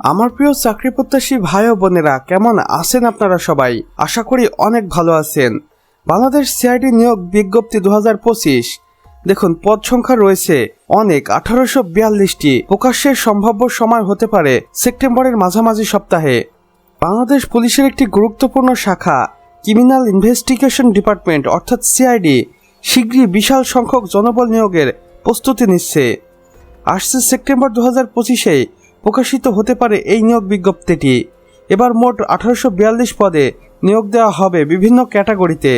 আমার প্রিয় চাকরি প্রত্যাশী ভাই ও বোনেরা, কেমন আছেন আপনারা সবাই? আশা করি অনেক ভালো আছেন। বাংলাদেশ সিআইডি নিয়োগ বিজ্ঞপ্তি দু হাজার পঁচিশ। দেখুন, পদ সংখ্যা রয়েছে অনেক, আঠারোশো বিয়াল্লিশটি। প্রকাশের সম্ভাব্য সময় হতে পারে সেপ্টেম্বরের মাঝামাঝি সপ্তাহে। বাংলাদেশ পুলিশের একটি গুরুত্বপূর্ণ শাখা, ক্রিমিনাল ইনভেস্টিগেশন ডিপার্টমেন্ট, অর্থাৎ সিআইডি, শীঘ্রই বিশাল সংখ্যক জনবল নিয়োগের প্রস্তুতি নিচ্ছে। আসছে সেপ্টেম্বর দু হাজার পঁচিশে প্রকাশিত হতে পারে এই নিয়োগ বিজ্ঞপ্তিটি। এবার মোট আঠারোশো বিয়াল্লিশ পদে নিয়োগ দেওয়া হবে বিভিন্ন ক্যাটাগরিতে।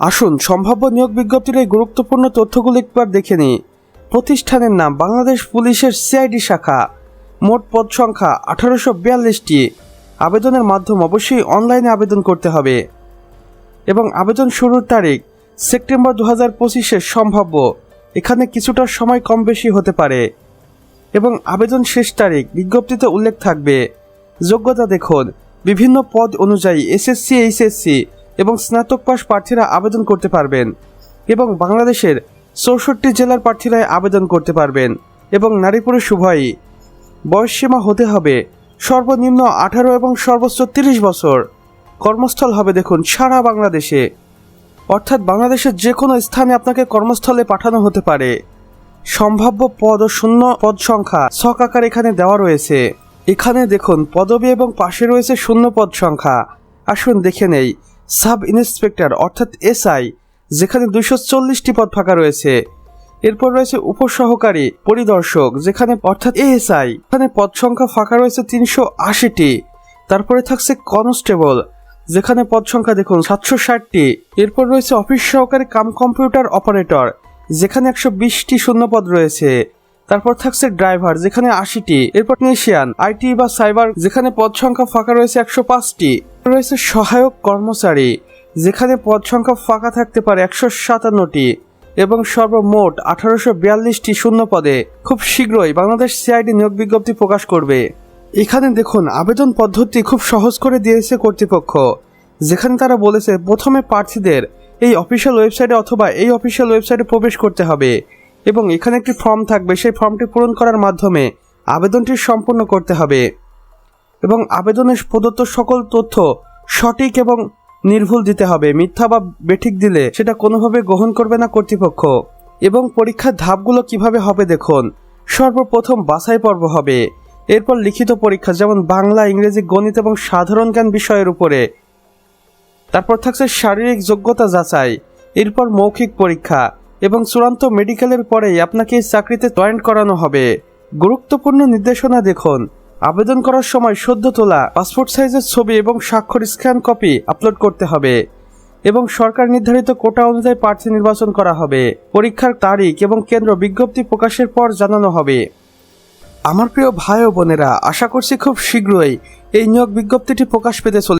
আসুন সম্ভাব্য নিয়োগ বিজ্ঞপ্তির এই গুরুত্বপূর্ণ তথ্যগুলো একবার দেখে নিই। প্রতিষ্ঠানের নাম বাংলাদেশ পুলিশের সিআইডি শাখা। মোট পদ সংখ্যা আঠারোশো বিয়াল্লিশটি। আবেদনের মাধ্যম অবশ্যই অনলাইনে আবেদন করতে হবে। এবং আবেদন শুরুর তারিখ সেপ্টেম্বর দু হাজার পঁচিশের সম্ভাব্য। এখানে কিছুটা সময় কম বেশি হতে পারে। এবং আবেদন শেষ তারিখ বিজ্ঞপ্তিতে উল্লেখ থাকবে। যোগ্যতা দেখুন, বিভিন্ন পদ অনুযায়ী এসএসসি এইচএসসি এবং স্নাতক পাস প্রার্থীরা আবেদন করতে পারবেন এবং বাংলাদেশের চৌষট্টি জেলার প্রার্থীরা আবেদন করতে পারবেন এবং নারী পুরুষ উভয়ই। বয়সসীমা হতে হবে সর্বনিম্ন আঠারো এবং সর্বোচ্চ তিরিশ বছর। কর্মস্থল হবে দেখুন সারা বাংলাদেশে। অর্থাৎ বাংলাদেশের যে কোনো স্থানে আপনাকে কর্মস্থলে পাঠানো হতে পারে। সম্ভাব্য পদ ও শূন্য পদ সংখ্যা ছক আকার এখানে দেওয়া রয়েছে। এখানে দেখুন, পদবি এবং পাশে রয়েছে শূন্য পদ সংখ্যা। আসুন দেখে নেই। সাব ইন্সপেক্টর অর্থাৎ এসআই, যেখানে দুইশো চল্লিশটি পদ ফাঁকা রয়েছে। এরপর রয়েছে উপসহকারী, পরিদর্শক, যেখানে অর্থাৎ এএসআই, এখানে পদ সংখ্যা ফাঁকা রয়েছে তিনশো আশিটি। তারপরে থাকছে কনস্টেবল, যেখানে পদ সংখ্যা দেখুন সাতশো ষাটটি। এরপর রয়েছে অফিস সহকারী কাম কম্পিউটার অপারেটর যেখানে একশো বিশটি শূন্যপদ রয়েছে। তারপর থাকছে ড্রাইভার, যেখানে আশিটি। এরপর টেকনিশিয়ান, আইটি বা সাইবার, যেখানে পদ সংখ্যা ফাঁকা রয়েছে একশো পাঁচটি। রয়েছে সহায়ক কর্মচারী, যেখানে পদ সংখ্যা ফাঁকা থাকতে পারে একশো সাতান্নটি। এবং সর্বমোট আঠারোশো বিয়াল্লিশটি শূন্য পদে খুব শীঘ্রই বাংলাদেশ সিআইডি নিয়োগ বিজ্ঞপ্তি প্রকাশ করবে। এখানে দেখুন, আবেদন পদ্ধতি খুব সহজ করে দিয়েছে কর্তৃপক্ষ, যেখানে তারা বলেছে, প্রথমে প্রার্থীদের এই অফিসিয়াল ওয়েবসাইটে অথবা এই অফিসিয়াল ওয়েবসাইটে প্রবেশ করতে হবে এবং এখানে একটি ফর্ম থাকবে। সেই ফর্মটি পূরণ করার মাধ্যমে আবেদনটি সম্পূর্ণ করতে হবে এবং আবেদনের প্রদত্ত সকল তথ্য সঠিক এবং নির্ভুল দিতে হবে। মিথ্যা বা বেঠিক দিলে সেটা কোনোভাবে গ্রহণ করবে না কর্তৃপক্ষ এবং পরীক্ষার ধাপগুলো কীভাবে হবে দেখুন। সর্বপ্রথম বাছাই পর্ব হবে। এরপর লিখিত পরীক্ষা, যেমন বাংলা, ইংরেজি, গণিত এবং সাধারণ জ্ঞান বিষয়ের উপরে। তারপর থাকছে শারীরিক যোগ্যতা যাচাই, এরপর মৌখিক পরীক্ষা এবং চূড়ান্ত মেডিকেলের পরেই আপনাকে এই চাকরিতে জয়েন্ট করানো হবে। গুরুত্বপূর্ণ নির্দেশনা দেখুন। আবেদন করার সময় সদ্য তোলা, পাসপোর্ট সাইজের ছবি এবং স্বাক্ষর স্ক্যান কপি আপলোড করতে হবে এবং সরকার নির্ধারিত কোটা অনুযায়ী প্রার্থী নির্বাচন করা হবে। পরীক্ষার তারিখ এবং কেন্দ্র বিজ্ঞপ্তি প্রকাশের পর জানানো হবে। আমার প্রিয় ভাই ও বোনেরা, আশা করছি খুব শীঘ্রই এই নিয়োগ বিজ্ঞপ্তিটি প্রকাশ পেতে চলে